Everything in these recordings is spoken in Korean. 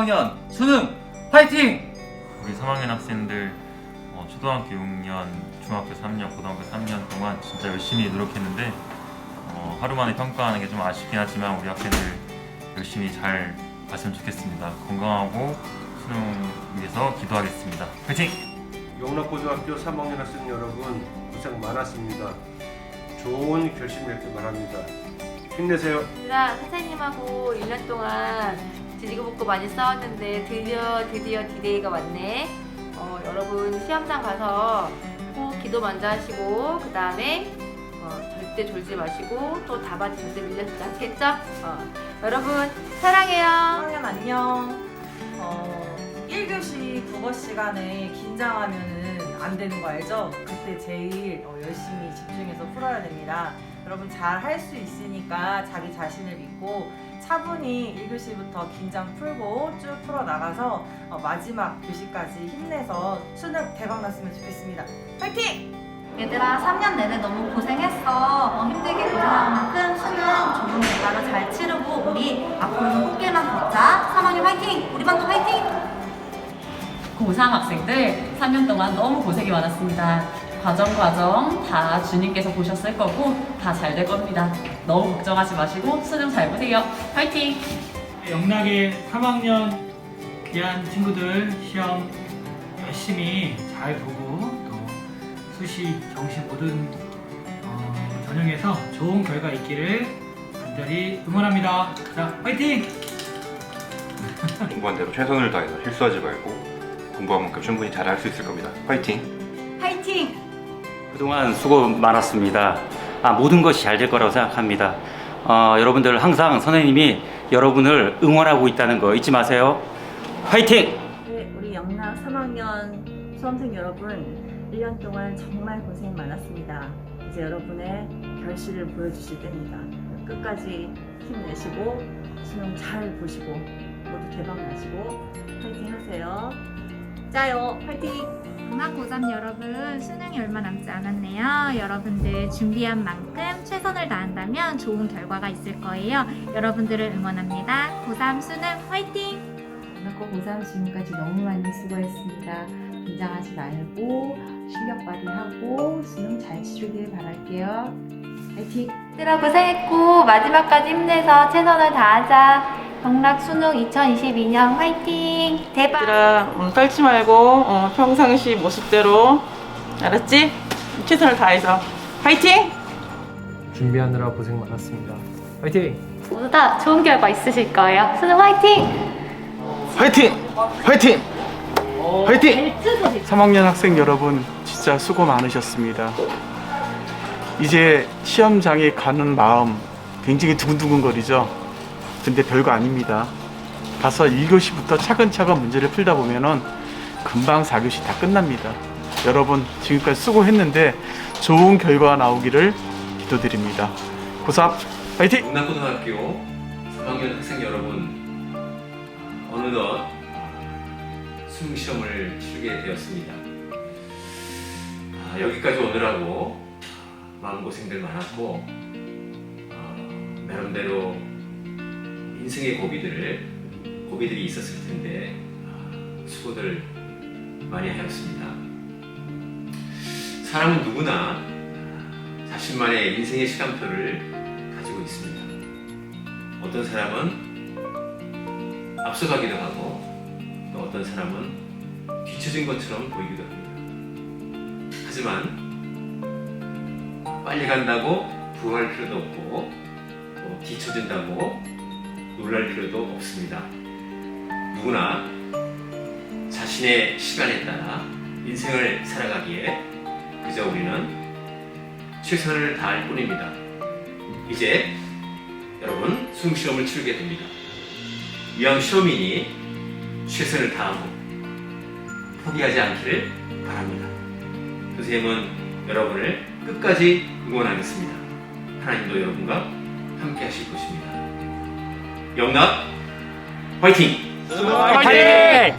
3학년 수능 파이팅! 우리 3학년 학생들 어, 초등학교 6년, 중학교 3년, 고등학교 3년 동안 진짜 열심히 노력했는데 어, 하루 만에 평가하는 게 좀 아쉽긴 하지만 우리 학생들 열심히 잘 봤으면 좋겠습니다. 건강하고 수능 위해서 기도하겠습니다. 화이팅! 영락고등학교 3학년 학생 여러분 고생 많았습니다. 좋은 결심 맺길 바랍니다. 힘내세요. 얘들아 선생님하고 1년 동안 지지고 볶고 많이 싸웠는데 드디어 드디어 디데이가 왔네 어, 여러분 시험장 가서 꼭 기도 먼저 하시고 그 다음에 어, 절대 졸지 마시고 또 답안 절대 밀려주지 않겠죠? 어, 여러분 사랑해요 3학년 안녕. 어, 1교시 국어 시간에 긴장하면은 안 되는 거 알죠? 그때 제일 어, 열심히 집중해서 풀어야 됩니다. 여러분 잘 할 수 있으니까 자기 자신을 믿고 차분히 1교시부터 긴장 풀고 쭉 풀어 나가서 어, 마지막 교시까지 힘내서 수능 대박 났으면 좋겠습니다. 파이팅! 얘들아 3년 내내 너무 고생했어 어, 힘들게 고생한 만큼 수능 좋은 결과로 잘 치르고 우리 앞으로는 꽃길만 걷자 3학년 화이팅! 우리 반도 화이팅! 고3 학생들 3년 동안 너무 고생이 많았습니다. 과정 과정 다 주님께서 보셨을 거고 다 잘 될 겁니다. 너무 걱정하지 마시고 수능 잘 보세요. 화이팅! 영락의 3학년 귀한 친구들 시험 열심히 잘 보고 또 수시, 정시 모든 어, 전형에서 좋은 결과 있기를 간절히 응원합니다. 자, 화이팅! 공부한 대로 최선을 다해서 실수하지 말고 공부한 만큼 충분히 잘할 수 있을 겁니다. 파이팅! 화이팅! 그동안 수고 많았습니다. 아, 모든 것이 잘 될 거라고 생각합니다. 어, 여러분들 항상 선생님이 여러분을 응원하고 있다는 거 잊지 마세요. 화이팅! 네, 우리 영락 3학년 수험생 여러분 1년 동안 정말 고생 많았습니다. 이제 여러분의 결실을 보여주실 때입니다. 끝까지 힘내시고 수능 잘 보시고 모두 대박 나시고 파이팅 하세요. 짜요! 파이팅! 음악 고3 여러분 수능이 얼마 남지 않았네요. 여러분들 준비한 만큼 최선을 다한다면 좋은 결과가 있을 거예요. 여러분들을 응원합니다. 고3 수능 화이팅! 문학고 고3 지금까지 너무 많이 수고했습니다. 긴장하지 말고 실력 발휘하고 수능 잘 치르길 바랄게요. 화이팅! 얘들아 고생했고 마지막까지 힘내서 최선을 다하자 경락 수능 2022년 화이팅 대박 얘들아 음, 떨지 말고 어, 평상시 모습대로 알았지? 최선을 다해서 파이팅! 준비하느라 고생 많았습니다. 화이팅! 모두 다 좋은 결과 있으실 거예요. 수능 화이팅! 화이팅! 화이팅! 화이팅! 3학년 학생 여러분 진짜 수고 많으셨습니다. 이제 시험장에 가는 마음 굉장히 두근두근거리죠. 근데 별거 아닙니다. 가서 1교시부터 차근차근 문제를 풀다 보면은 금방 4교시 다 끝납니다. 여러분 지금까지 수고했는데 좋은 결과 나오기를 기도드립니다. 고3 화이팅! 영락고등학교 3학년 학생 여러분 어느덧 수능 시험을 치르게 되었습니다. 아, 여기까지 오느라고 마음고생들 많았고 어, 나름대로 인생의 고비들을 고비들이 있었을 텐데 아, 수고들 많이 하였습니다. 사람은 누구나 자신만의 인생의 시간표를 가지고 있습니다. 어떤 사람은 앞서가기도 하고 또 어떤 사람은 뒤처진 것처럼 보이기도 합니다. 하지만 빨리 간다고 부응할 필요도 없고 또 뒤처진다고 놀랄 필요도 없습니다. 누구나 자신의 시간에 따라 인생을 살아가기에 그저 우리는 최선을 다할 뿐입니다. 이제 여러분 수능 시험을 치르게 됩니다. 이왕 시험이니 최선을 다하고 포기하지 않기를 바랍니다. 선생님은 여러분을 끝까지 응원하겠습니다. 하나님도 여러분과 함께 하실 것입니다. 영락 화이팅! 화이팅!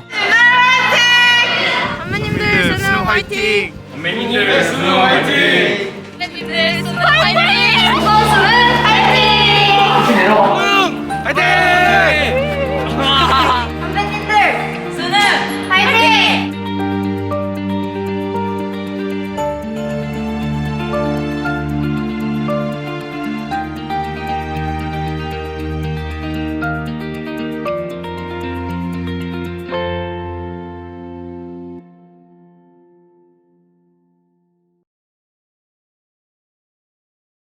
선배님들 수능 화이팅! 선배님들 수능 화이팅! 선배님들 수능 화이팅! 수능 화이팅! 화이팅!